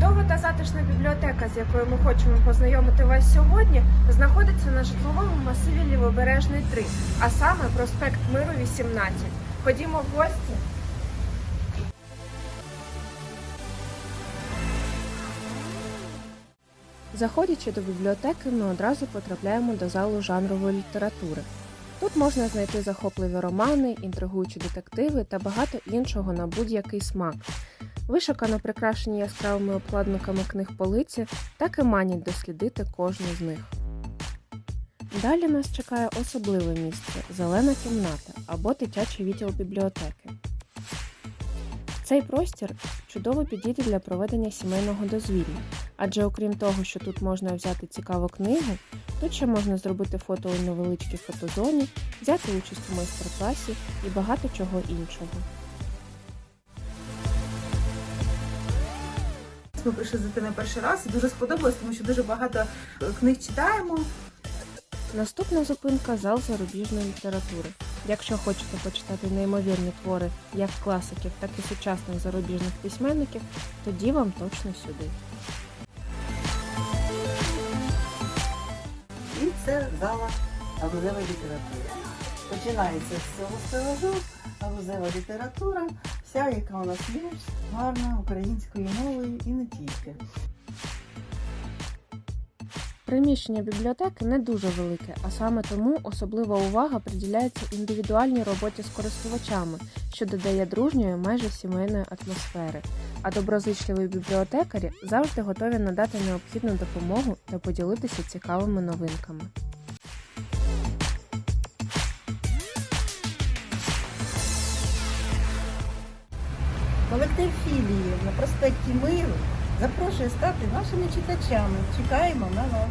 Чудова та затишна бібліотека, з якою ми хочемо познайомити вас сьогодні, знаходиться на житловому масиві Лівобережний 3, а саме проспект Миру 18. Ходімо в гості. Заходячи до бібліотеки, ми одразу потрапляємо до залу жанрової літератури. Тут можна знайти захопливі романи, інтригуючі детективи та багато іншого на будь-який смак. Вишукано прикрашені яскравими обкладинками книг полиці, так і манять дослідити кожну з них. Далі нас чекає особливе місце зелена кімната або дитячий відділ бібліотеки. Цей простір чудово підійде для проведення сімейного дозвілля, адже окрім того, що тут можна взяти цікаву книгу, тут ще можна зробити фото у невеличкій фотозоні, взяти участь у майстер-класі і багато чого іншого. Ми прийшли з дитиною перший раз і дуже сподобалось, тому що дуже багато е, книг читаємо. Наступна зупинка зал зарубіжної літератури. Якщо хочете почитати неймовірні твори як класиків, так і сучасних зарубіжних письменників, тоді вам точно сюди. І це зала галузевої літератури. Починається з цього стелажу, галузева література, вся, яка у нас є, гарна українською мовою і не тільки. Приміщення бібліотеки не дуже велике, а саме тому особлива увага приділяється індивідуальній роботі з користувачами, що додає дружньої майже сімейної атмосфери. А доброзичливі бібліотекарі завжди готові надати необхідну допомогу та поділитися цікавими новинками. Колектив філії на проспекті Миру запрошує стати нашими читачами. Чекаємо на вас.